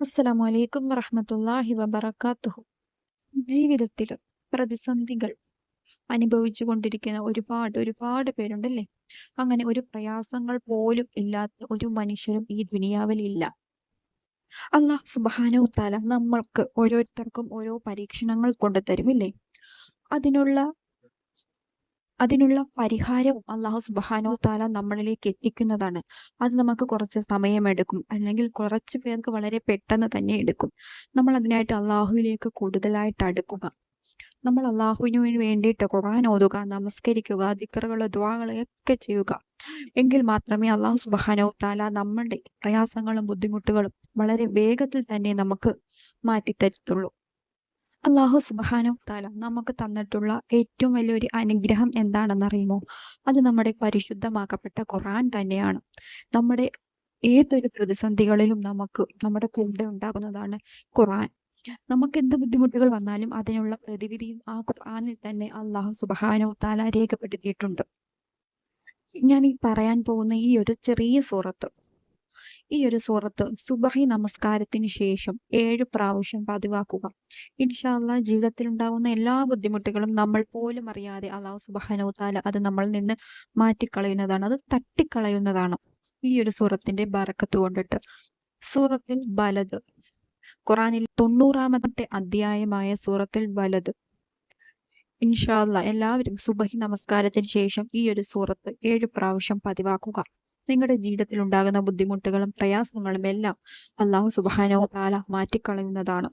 അസ്സലാമു അലൈക്കും വറഹമത്തല്ലാഹി വബറകാതുഹു ജീവിതത്തിൽ പ്രതിസന്ധികൾ അനുഭവിച്ചു കൊണ്ടിരിക്കുന്ന ഒരുപാട് ഒരുപാട് പേരുണ്ടല്ലേ? അങ്ങനെ ഒരു പ്രയാസങ്ങൾ പോലും ഇല്ലാത്ത ഒരു മനുഷ്യരും ഈ ദുനിയാവിൽ ഇല്ല. അള്ളാഹു സുബ്ഹാനഹു താല നമ്മൾക്ക് ഓരോരുത്തർക്കും ഓരോ പരീക്ഷണങ്ങൾ കൊണ്ടുതരുമില്ലേ? അതിനുള്ള അതിനുള്ള പരിഹാരവും അള്ളാഹു സുബ്ഹാനഹു താല നമ്മളിലേക്ക് എത്തിക്കുന്നതാണ്. അത് നമുക്ക് കുറച്ച് സമയമെടുക്കും. അല്ലെങ്കിൽ കുറച്ച് പേർക്ക് വളരെ പെട്ടെന്ന് തന്നെ എടുക്കും. നമ്മൾ അതിനായിട്ട് അള്ളാഹുവിലേക്ക് കൂടുതലായിട്ട് അടുക്കുക. നമ്മൾ അള്ളാഹുവിന് വേണ്ടിയിട്ട് ഖുർആൻ ഓതുക നമസ്കരിക്കുക ദിക്കറുകൾ ദ്വാകൾ ഒക്കെ ചെയ്യുക. എങ്കിൽ മാത്രമേ അള്ളാഹു സുബ്ഹാനഹു താല നമ്മളുടെ പ്രയാസങ്ങളും ബുദ്ധിമുട്ടുകളും വളരെ വേഗത്തിൽ തന്നെ നമുക്ക് മാറ്റിത്തരത്തുള്ളൂ. അള്ളാഹു സുബ്ഹാനഹു താല നമുക്ക് തന്നിട്ടുള്ള ഏറ്റവും വലിയൊരു അനുഗ്രഹം എന്താണെന്നറിയുമോ? അത് നമ്മുടെ പരിശുദ്ധമാക്കപ്പെട്ട ഖുറാൻ തന്നെയാണ്. നമ്മുടെ ഏതൊരു പ്രതിസന്ധികളിലും നമുക്ക് നമ്മുടെ കൂടെ ഉണ്ടാകുന്നതാണ് ഖുറാൻ നമുക്ക് എന്ത് ബുദ്ധിമുട്ടുകൾ വന്നാലും അതിനുള്ള പ്രതിവിധിയും ആ ഖുർആാനിൽ തന്നെ അള്ളാഹു സുബ്ഹാനഹു താല രേഖപ്പെടുത്തിയിട്ടുണ്ട്. ഞാൻ ഈ പറയാൻ പോകുന്ന ഈ ഒരു ചെറിയ സൂറത്ത് ഈ ഒരു സൂറത്ത് സുബഹി നമസ്കാരത്തിന് ശേഷം ഏഴ് പ്രാവശ്യം പതിവാക്കുക. ഇൻഷാല്ല ജീവിതത്തിൽ ഉണ്ടാകുന്ന എല്ലാ ബുദ്ധിമുട്ടുകളും നമ്മൾ പോലും അറിയാതെ അള്ളാഹു സുബ്ഹാനഹു താല അത് നമ്മളിൽ നിന്ന് മാറ്റിക്കളയുന്നതാണ്. അത് തട്ടിക്കളയുന്നതാണ് ഈ ഒരു സൂറത്തിന്റെ ബറക്കത്ത് കൊണ്ടിട്ട്. സൂറത്തിൽ ബലത് ഖുറാനിൽ തൊണ്ണൂറാമത്തെ അധ്യായമായ സൂറത്തിൽ ബലത് ഇൻഷാല്ല എല്ലാവരും സുബഹി നമസ്കാരത്തിന് ശേഷം ഈ ഒരു സൂറത്ത് ഏഴ് പ്രാവശ്യം പതിവാക്കുക. നിങ്ങളുടെ ജീവിതത്തിൽ ഉണ്ടാകുന്ന ബുദ്ധിമുട്ടുകളും പ്രയാസങ്ങളും എല്ലാം അള്ളാഹു സുബാനോ താല മാറ്റിക്കളയുന്നതാണ്.